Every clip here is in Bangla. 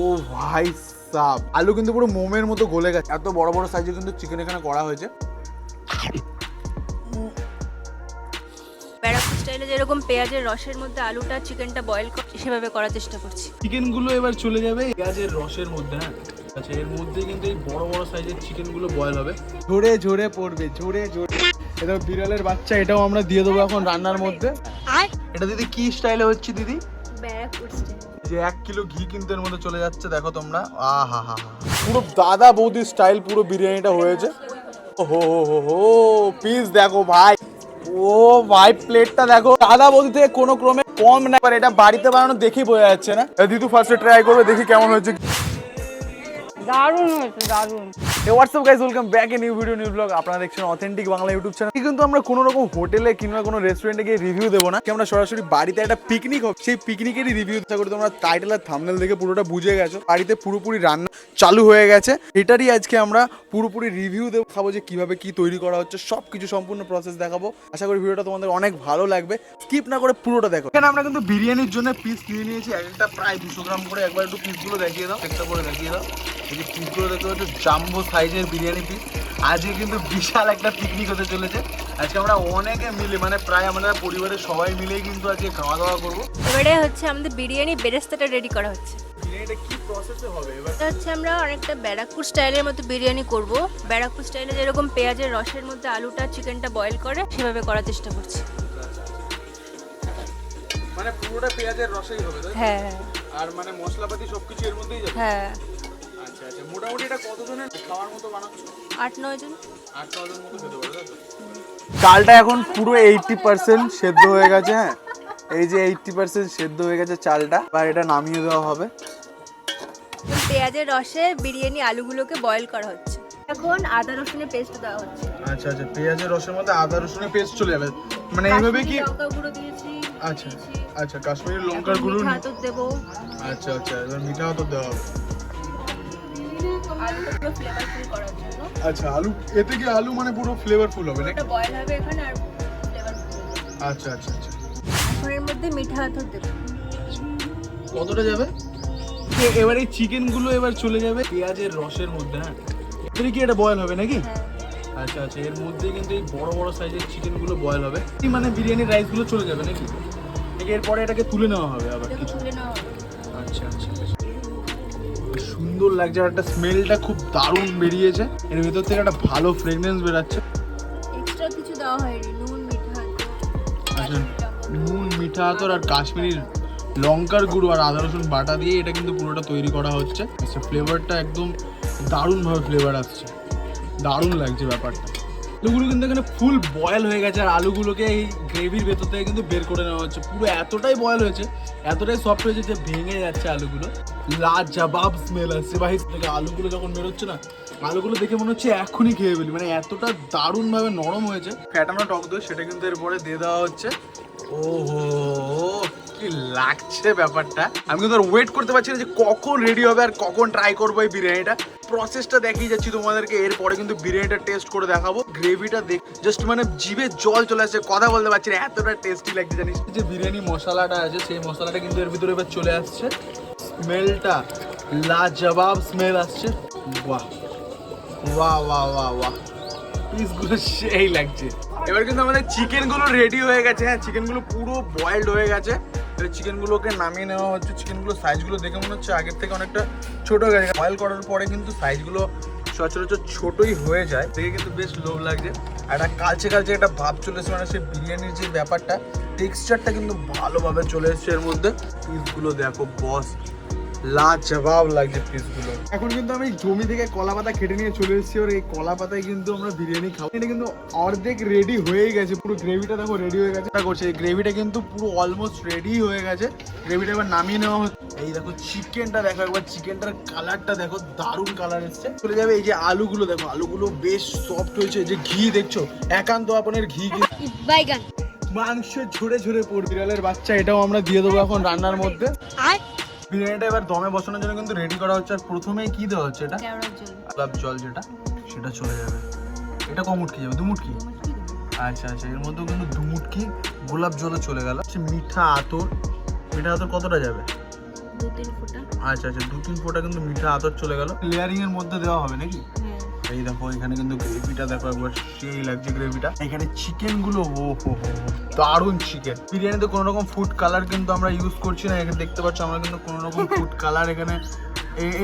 ও ভাই সাব। আলু কিন্তু পুরো মোমের মতো গলে গেছে। এত বড় বড় সাইজে কিন্তু চিকেন এখানে করা হয়েছে। ব্যারাকপুর স্টাইলে যেরকম পেঁয়াজের রসের মধ্যে আলুটা চিকেনটা বয়েল সেভাবে করার চেষ্টা করছি। চিকেনগুলো এবার চলে যাবে পেঁয়াজের রসের মধ্যে হ্যাঁ? আচ্ছা এর মধ্যে কিন্তু এই বড় বড় সাইজের চিকেনগুলো বয়েল হবে। ঝরে ঝরে পড়বে ঝরে ঝরে। এটা বিড়ালের বাচ্চা এটাও আমরা দিয়ে দেবো এখন রান্নার মধ্যে। এটা দিদি কি স্টাইলে হচ্ছে দিদি? ব্যারাকপুর স্টাইল যে এক কিলো ঘি কিনতে এর মধ্যে চলে যাচ্ছে দেখো তোমরা। আহা হা হা পুরো দাদা বৌদি স্টাইল পুরো বিরিয়ানিটা হয়েছে। ও হো হো হো পিস দেখো ভাই। ও ভাই প্লেটটা দেখো। দাদা বৌদি থেকে কোনো ক্রমে কম না এটা বাড়িতে বানানো দেখেই বোঝা যাচ্ছে না। দিদু ফার্স্টে ট্রাই করবে দেখি কেমন হয়েছে। Back a new video new authentic Bangla YouTube channel কিন্তু আমরা কোনো রকম হোটেলে কিংবা কোনো রেস্টুরেন্টে গিয়ে রিভিউ দেবো না। আমরা সরাসরি বাড়িতে একটা পিকনিক সেই রিভিউ তোমরা টাইটেল আর থামনেল দেখে পুরোটা বুঝে গেছো। বাড়িতে পুরোপুরি রান্না চালু হয়ে গেছে। এটারই আজকে আমরা পুরোপুরি রিভিউ দেবো খাব যে কীভাবে কি তৈরি করা হচ্ছে সব কিছু সম্পূর্ণ প্রসেস দেখাবো। আশা করি ভিডিওটা তোমাদের অনেক ভালো লাগবে। স্কিপ না করে পুরোটা দেখো। এখানে আমরা কিন্তু বিরিয়ানির জন্য পিস কিনে নিয়েছি, এক একটা প্রায় দুশো গ্রাম করে। একবার একটু পিসগুলো দেখিয়ে দাও, একটা করে দেখিয়ে দাও। এই যে পিসগুলো দেখতে পাচ্ছ জাম্বো সাইজের বিরিয়ানি পিস আজকে কিন্তু বিশাল একটা পিকনিক হতে চলেছে। আজকে আমরা অনেকে মিলে মানে প্রায় আমরা পরিবারের সবাই মিলেই কিন্তু আজকে খাওয়া দাওয়া করব। এবারে হচ্ছে আমাদের বিরিয়ানি বেরেস্তাটা রেডি করা হচ্ছে। বিরিয়ানিটা কি প্রসেসে হবে? এবার এটা হচ্ছে আমরা অনেকটা ব্যারাকপুর স্টাইলের মতো বিরিয়ানি করব। ব্যারাকপুর স্টাইলে যেরকম পেঁয়াজের রসের মধ্যে আলুটা চিকেনটা বয়েল করে সেভাবে করার চেষ্টা করছি। মানে পুরোটা পেঁয়াজের রসেই হবে তাই হ্যাঁ হ্যাঁ। আর মানে মশলাপাতি সবকিছু এর মধ্যেই যাবে? হ্যাঁ। আচ্ছা আচ্ছা। মোটামুটি এটা কতজনের খাওয়ার মতো বানাচ্ছো? আট নয় জন। আট নজন মতো খেতে পারো তাই চালটা এখন পুরো এইটটি পার্সেন্ট সেদ্ধ হয়ে গেছে হ্যাঁ। এই যে এইটটি পার্সেন্ট সেদ্ধ হয়ে গেছে চালটা আর এটা নামিয়ে দেওয়া হবে। পেঁয়াজের রসে বিরিয়ানি আলুগুলোকে বয়েল করা হচ্ছে। এখন আদা রসুনের পেস্ট দেওয়া হচ্ছে। আচ্ছা আচ্ছা পেঁয়াজের রসের মধ্যে আদা রসুনের পেস্ট চলে যাবে। মানে এইভাবে কি লঙ্কা গুঁড়ো দিয়েছি আচ্ছা আচ্ছা কাশ্মীরি লঙ্কার গুঁড়ো আতর দেবো। আচ্ছা আচ্ছা এবার মিঠা তো দেওয়া হবে। ফ্লেভারফুল করার জন্য। আচ্ছা আলু এতে কি আলু মানে পুরো ফ্লেভারফুল হবে নাকি? এটা বয়েল হবে এখানে আর ফ্লেভারফুল আচ্ছা আচ্ছা আচ্ছা। এখন এর মধ্যে মিঠা আতর দেবো। কতটা যাবে? এবার এই চিকেনগুলো এবার চলে যাবে পেঁয়াজের রসের মধ্যে হ্যাঁ? এবারে কি এটা বয়েল হবে নাকি? হ্যাঁ। আচ্ছা আচ্ছা এর মধ্যে কিন্তু এই বড় বড় সাইজের চিকেনগুলো বয়েল হবে মানে বিরিয়ানির রাইসগুলো চলে যাবে নাকি? এরপরে এটাকে তুলে নেওয়া হবে আবার কিছু? আচ্ছা আচ্ছা আচ্ছা। সুন্দর লাগছে আর একটা স্মেলটা খুব দারুণ বেরিয়েছে। এর ভেতর থেকে একটা ভালো ফ্রেগনেন্স বেরাচ্ছে। এক্সট্রা কিছু দেওয়া হয়নি নুন মিঠা। আচ্ছা নুন মিঠা আতর আর কাশ্মীরি লঙ্কার গুঁড়ো আর আদা রসুন বাটা দিয়ে এটা কিন্তু পুরোটা তৈরি করা হচ্ছে। আচ্ছা ফ্লেভারটা একদম দারুণভাবে ফ্লেভার আসছে। দারুণ লাগছে ব্যাপারটা। আলুগুলো কিন্তু এখানে ফুল বয়েল হয়ে গেছে আর আলুগুলোকে এই গ্রেভির ভেতর থেকে কিন্তু বের করে নেওয়া হচ্ছে। পুরো এতটাই বয়েল হয়েছে, এতটাই সফট হয়েছে যে ভেঙে যাচ্ছে আলুগুলো। লাজবাব স্মেল আসছে। বাহির থেকে আলুগুলো যখন বেরোচ্ছে না, আলুগুলো দেখে মনে হচ্ছে এখনই খেয়ে ফেলি। মানে এতটা দারুণভাবে নরম হয়েছে। ফ্যাটানো টক দই, সেটা কিন্তু এরপরে দিয়ে দেওয়া হচ্ছে। ওহো! কি লাগছে ব্যাপারটা? আমি কিন্তু ওয়েট করতে পারছি না যে কখন রেডি হবে আর কখন ট্রাই করব এই বিরিয়ানিটা। প্রসেসটা দেখিয়ে যাচ্ছি তোমাদেরকে, এরপরে কিন্তু বিরিয়ানিটা টেস্ট করে দেখাবো। গ্রেভিটা দেখ জাস্ট মানে জিভে জল চলে আসছে, কথা বলতে পারছি না, এতটা টেস্টি লাগছে জানিস। যে বিরিয়ানি মশলাটা আছে, সেই মশলাটা কিন্তু এর ভিতরে এবার চলে আসছে। স্মেলটা লাজবাব স্মেল আসছে। বাহ। বাহ বাহ বাহ বাহ। পিসগুলো সেই লাগছে। এবার কিন্তু আমাদের চিকেনগুলো রেডি হয়ে গেছে হ্যাঁ চিকেনগুলো পুরো বয়েলড হয়ে গেছে। এবার চিকেনগুলোকে নামিয়ে নেওয়া হচ্ছে। চিকেনগুলো সাইজগুলো দেখে মনে হচ্ছে আগের থেকে অনেকটা ছোট গেছে। বয়েল করার পরে কিন্তু সাইজগুলো সচরাচর ছোটোই হয়ে যায়। দেখে কিন্তু বেশ লোভ লাগছে। একটা কালচে কালচে একটা ভাব চলে এসেছে মানে সেই বিরিয়ানির যে ব্যাপারটা টেক্সচারটা কিন্তু ভালোভাবে চলে এসছে এর মধ্যে। পিসগুলো দেখো বস লাজবাব লাগছে পিসগুলো এখন কিন্তু আমি জমি থেকে কলা পাতা কেটে নিয়ে চলে এসেছি আর এই কলা পাতায় কিন্তু আমরা বিরিয়ানি খাব। এটা কিন্তু অর্ধেক রেডি হয়ে গেছে পুরো গ্রেভিটা দেখো রেডি হয়ে গেছে। এটা করছে এই গ্রেভিটা কিন্তু পুরো অলমোস্ট রেডি হয়ে গেছে। গ্রেভিটা এবার নামিয়ে নেওয়া হচ্ছে। এই দেখো চিকেনটা দেখো একবার চিকেনটার কালারটা দেখো দারুণ কালার এসছে। চলে যাবে এই যে আলুগুলো দেখো আলুগুলো বেশ সফট হয়েছে। এই যে ঘি দেখছ একান্ত আপনের ঘি বাইগান। মাংস ঝরে ঝরে পড়বে। বিড়ালের বাচ্চা এটাও আমরা দিয়ে দেবো এখন রান্নার মধ্যে। আর বিরিয়ানিটা এবার দমে বসানোর জন্য কিন্তু রেডি করা হচ্ছে। আর প্রথমেই কি দেওয়া হচ্ছে এটা? গোলাপ জল যেটা সেটা চলে যাবে। এটা কম কমুটকি যাবে? দুমুটকি আচ্ছা আচ্ছা এর মধ্যেও কিন্তু দুমুটকি গোলাপ জলও চলে গেল। সে মিঠা আতর। মিঠা আতর কতটা যাবে? দু তিন ফোঁটা। আচ্ছা আচ্ছা দু তিন ফোঁটা কিন্তু মিঠা আতর চলে গেল। লেয়ারিং এর মধ্যে দেওয়া হবে নাকি? হ্যাঁ এই দেখো এখানে কিন্তু গ্রেভিটা দেখো একবার সেই লাগছে গ্রেভিটা। এখানে চিকেনগুলো ও হো হো দারুণ চিকেন। বিরিয়ানিতে কোনো রকম ফুড কালার কিন্তু আমরা ইউজ করছি না এখানে দেখতে পাচ্ছ আমরা কিন্তু কোনো রকম ফুড কালার এখানে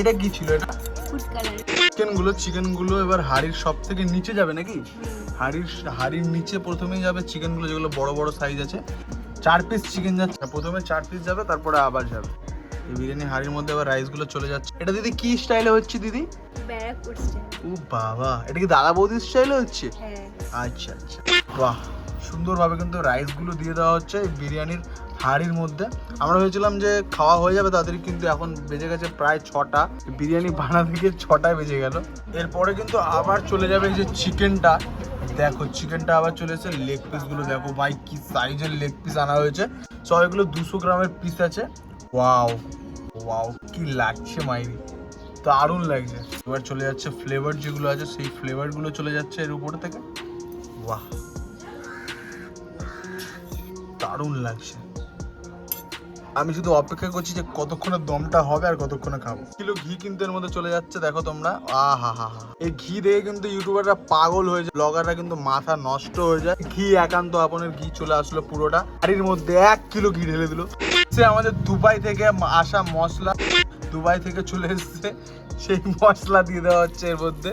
এটা কি ছিল এটা? ফুড কালার চিকেনগুলো চিকেনগুলো এবার হাড়ির সব থেকে নিচে যাবে নাকি? হাড়ির হাড়ির নিচে প্রথমেই যাবে চিকেনগুলো যেগুলো বড় বড় সাইজ আছে। চার পিস চিকেন যাচ্ছে প্রথমে চার পিস যাবে তারপরে আবার যাবে। এই বিরিয়ানি হাড়ির মধ্যে আবার রাইসগুলো চলে যাচ্ছে। এটা দিদি কি স্টাইলে হচ্ছে দিদি? ব্যারাকপুর স্টাইল ও বাবা এটা কি দাদা বৌদির স্টাইলে হচ্ছে? হ্যাঁ। আচ্ছা আচ্ছা। বাহ সুন্দরভাবে কিন্তু রাইসগুলো দিয়ে দেওয়া হচ্ছে এই বিরিয়ানির হাঁড়ির মধ্যে। আমরা ভেবেছিলাম যে খাওয়া হয়ে যাবে তাদের কিন্তু এখন বেজে গেছে প্রায় ছটা। বিরিয়ানি বানাতে গিয়ে ছটায় বেজে গেল। এরপরে কিন্তু আবার চলে যাবে এই যে চিকেনটা দেখো চিকেনটা আবার চলে এসেছে লেগ পিসগুলো দেখো ভাই কি সাইজের লেগ পিস আনা হয়েছে। সব এগুলো দুশো গ্রামের পিস আছে। ওয়াও ওয়াও কি লাগছে মাইরি? দারুণ লাগছে। এবার চলে যাচ্ছে ফ্লেভার যেগুলো আছে, সেই ফ্লেভারগুলো চলে যাচ্ছে এর উপর থেকে। বাহ দারুণ লাগছে। আমি শুধু অপেক্ষা করছি যে কতক্ষণে দমটা হবে আর কতক্ষণে খাব। কিলো ঘি কিন্তু এর মধ্যে চলে যাচ্ছে, দেখো তোমরা। আহা হা হা এই ঘি দেখে কিন্তু ইউটিউবাররা পাগল হয়ে যায়, ব্লগাররা কিন্তু মাথা নষ্ট হয়ে যায়। ঘি একান্ত আপনের ঘি চলে আসলো পুরোটা। হাড়ির মধ্যে এক কিলো ঘি ঢেলে দিল। সে আমাদের দুবাই থেকে আসা মশলা। দুবাই থেকে চলে এসেছে। সেই মশলা দিয়ে দেওয়া হচ্ছে এর মধ্যে।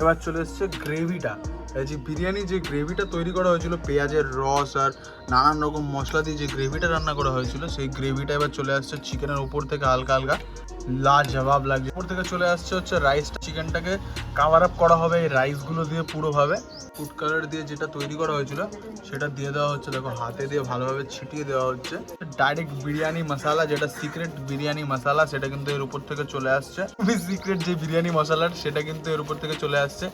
এবার চলে এসছে গ্রেভিটা। এই যে বিরিয়ানি যে গ্রেভিটা তৈরি করা হয়েছিল, পেঁয়াজের রস আর নানান রকম মশলা দিয়ে যে গ্রেভিটা রান্না করা হয়েছিল, সেই গ্রেভিটা এবার চলে আসছে চিকেনের উপর থেকে হালকা হালকা। লাজবাব লাগছে। উপর থেকে চলে আসছে হচ্ছে রাইসটা চিকেনটাকে কাভার আপ করা হবে এই রাইসগুলো দিয়ে পুরোভাবে। ফুড কালার দিয়ে যেটা তৈরি করা হয়েছিল, সেটা দিয়ে দেওয়া হচ্ছে, দেখো হাতে দিয়ে ভালোভাবে ছিটিয়ে দেওয়া হচ্ছে। ডাইরেক্ট বিরিয়ানি মশলা যেটা সিক্রেট বিরিয়ানি মশালা সেটা কিন্তু এর উপর থেকে চলে আসছে। সিক্রেট যে বিরিয়ানি মশলার, সেটা কিন্তু এর উপর থেকে চলে আসছে।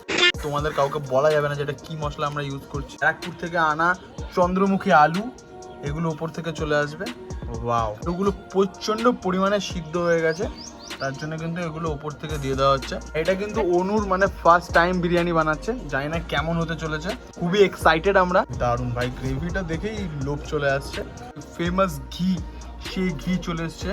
তোমাদের কাউকে বলা যাবে না যেটা কি মশলা আমরা ইউজ করছি। ব্যারাকপুর থেকে আনা চন্দ্রমুখী আলু, এগুলো উপর থেকে চলে আসবে। ওয়াও এগুলো প্রচণ্ড পরিমাণে সিদ্ধ হয়ে গেছে। তার জন্য কিন্তু এগুলো ওপর থেকে দিয়ে দেওয়া হচ্ছে। এটা কিন্তু অনুর মানে ফার্স্ট টাইম বিরিয়ানি বানাচ্ছে। জানি না কেমন হতে চলেছে। খুবই এক্সাইটেড আমরা। দারুণ ভাই গ্রেভিটা দেখেই লোভ চলে আসছে। ফেমাস ঘি, সেই ঘি চলে এসছে।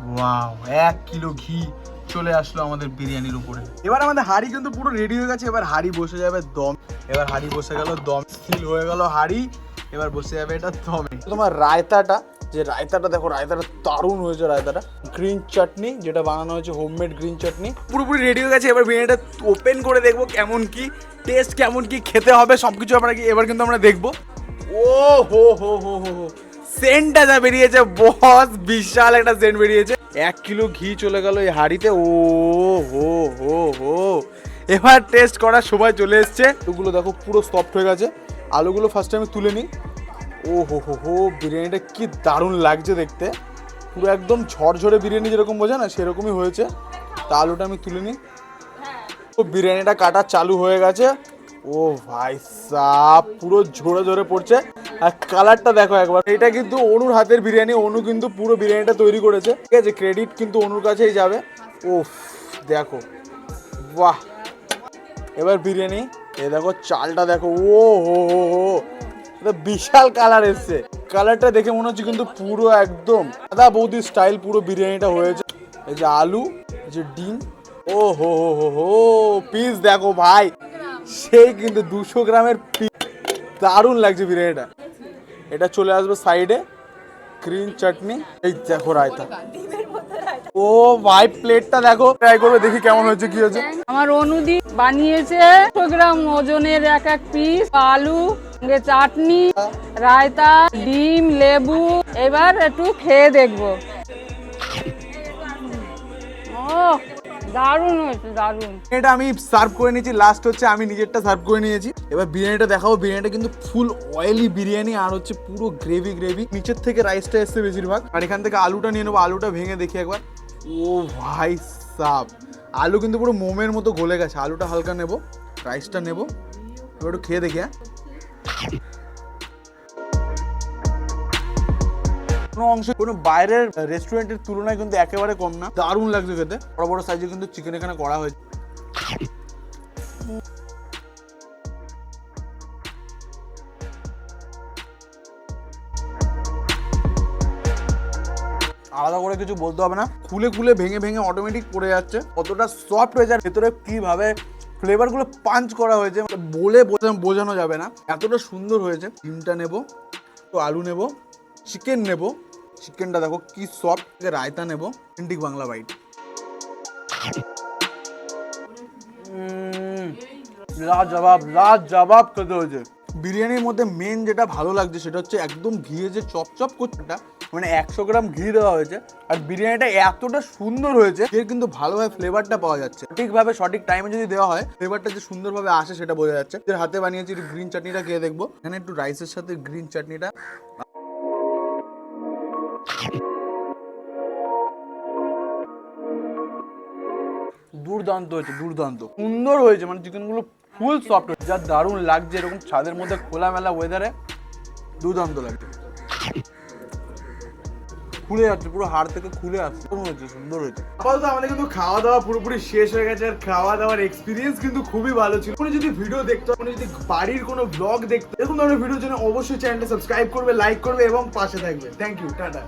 ওয়াও এক কিলো ঘি চলে আসলো আমাদের বিরিয়ানির উপরে। এবার আমাদের হাড়ি কিন্তু পুরো রেডি হয়ে গেছে। এবার হাড়ি বসে যাবে দম। এবার হাড়ি বসে গেল দম। সিল হয়ে গেল হাড়ি। এবার বসে যাবে এটা দমে। তোমার রায়তাটা যে রায়তাটা, দেখো রায়তাটা দারুণ হয়েছে রায়তাটা। গ্রিন চাটনি যেটা বানানো হয়েছে হোমমেড গ্রিন চাটনি পুরোপুরি রেডি হয়ে গেছে, এবার বিরিয়ানিটা ওপেন করে দেখব কেমন কি টেস্ট কেমন কি, খেতে হবে সব কিছু আমরা কি- এবার কিন্তু আমরা দেখব। ও হো হো হো হো হো। সেন্টটা যা বেরিয়েছে বস বিশাল একটা সেন্ট বেরিয়েছে। এক কিলো ঘি চলে গেল এই হাঁড়িতে, ও হো হো হো। এবার টেস্ট করার সময় চলে এসছে। ওগুলো দেখো পুরো সফট হয়ে গেছে। আলুগুলো ফার্স্টে আমি তুলে নিই। ও হো হো হো বিরিয়ানিটা কি দারুণ লাগছে দেখতে। পুরো একদম ঝরঝরে বিরিয়ানি যেরকম বোঝা না, সেরকমই হয়েছে। তা আলুটা আমি তুলে নিই। ও, বিরিয়ানিটা কাটা চালু হয়ে গেছে। ও ভাই সাপ পুরো ঝরে ঝরে পড়ছে। আর কালারটা দেখো একবার। এটা কিন্তু অনুর হাতের বিরিয়ানি, অনু কিন্তু পুরো বিরিয়ানিটা তৈরি করেছে। ঠিক আছে, ক্রেডিট কিন্তু অনুর কাছেই যাবে। ও দেখো। বাহ। এবার বিরিয়ানি, এ দেখো চালটা দেখো। ও হো হো হো বিশাল কালার এসছে। কালারটা দেখে মনে হচ্ছে কিন্তু পুরো একদম দাদা বৌদি স্টাইল পুরো বিরিয়ানিটা হয়েছে। এই যে আলু, এই যে ডিম, ও হো হো হো পিস দেখো ভাই। সেই কিন্তু দুশো গ্রামের পিস দারুণ লাগছে বিরিয়ানিটা। এটা চলে আসবে সাইডে গ্রিন চাটনি এই দেখো রায়তা। ও ভাই প্লেটটা দেখো। ট্রাই করবে, দেখি কেমন হয়েছে, কি হয়েছে। আমার অনুদি বানিয়েছে। গ্রাম ওজনের এক এক পিস আলু চাটনি, রায়তা, ডিম, লেবু, এবার একটু খেয়ে দেখব। ও দারুণ হয়েছে এটা আমি সার্ভ করে নিয়েছি লাস্ট হচ্ছে আমি নিজেরটা সার্ভ করে নিয়েছি। এবার বিরিয়ানিটা দেখাবো, বিরিয়ানিটা কিন্তু ফুল অয়েলি বিরিয়ানি আর হচ্ছে পুরো গ্রেভি গ্রেভি নিচের থেকে রাইসটা এসছে বেশিরভাগ। আর এখান থেকে আলুটা নিয়ে নেব, আলুটা ভেঙে দেখি একবার। ও ভাই সাব, আলু কিন্তু পুরো মোমের মতো গলে গেছে। আলুটা হালকা নেব রাইসটা নেব। এবার একটু খেয়ে দেখি হ্যাঁ। কোনো অংশ, কোনো বাইরের রেস্টুরেন্টের তুলনায় কিন্তু একেবারে কম না। দারুণ লাগছে খেতে। বড় বড় সাইজে কিন্তু চিকেন এখানে করা হয়েছে। আলাদা করে কিছু বলতে হবে না। খুলে খুলে ভেঙে ভেঙে অটোমেটিক পড়ে যাচ্ছে। কতটা সফট হয়ে যায়, ভেতরে কীভাবে ফ্লেভারগুলো পাঞ্চ করা হয়েছে। বলে বোঝা- বোঝানো যাবে না। এতটা সুন্দর হয়েছে। ডিমটা নেব তো আলু নেব চিকেন নেব। চিকেনটা দেখো কি সফট রায়তা নেব। ইন্ডিক বাংলা বাইট লাজবাব লাজবাব খেতে হয়েছে। বিরিয়ানির মধ্যে মেন যেটা ভালো লাগছে সেটা হচ্ছে একদম ঘিয়ে যে চপচপ করছে ওটা, মানে একশো গ্রাম ঘি দেওয়া হয়েছে আর বিরিয়ানিটা এতটা সুন্দর হয়েছে এর কিন্তু ভালোভাবে ফ্লেভারটা পাওয়া যাচ্ছে। সঠিকভাবে সঠিক টাইমে যদি দেওয়া হয় ফ্লেভারটা যে সুন্দরভাবে আসে সেটা বোঝা যাচ্ছে। এর হাতে বানিয়েছি গ্রিন চাটনিটা খেয়ে দেখব। এখানে একটু রাইসের সাথে গ্রিন চাটনিটা দুর্দান্ত হয়েছে দুর্দান্ত। সুন্দর হয়েছে মানে চিকেনগুলো ফুল সফট হয়েছে যা দারুণ লাগছে, এরকম ছাদের মধ্যে খোলামেলা ওয়েদারে দুর্দান্ত লাগছে। খুলে যাচ্ছে, পুরো হাড় থেকে খুলে আসছে। হয়েছে, সুন্দর হয়েছে। আপাতত আমাদের কিন্তু খাওয়া দাওয়া পুরোপুরি শেষ হয়ে গেছে, আর খাওয়া দাওয়ার এক্সপিরিয়েন্স কিন্তু খুবই ভালো ছিল। কোনো যদি ভিডিও দেখতে কোনো যদি বাড়ির কোনো ব্লগ দেখতে এরকম ধরনের ভিডিওর জন্য অবশ্যই চ্যানেলটা সাবস্ক্রাইব করবে লাইক করবে এবং পাশে থাকবে। Thank you tata.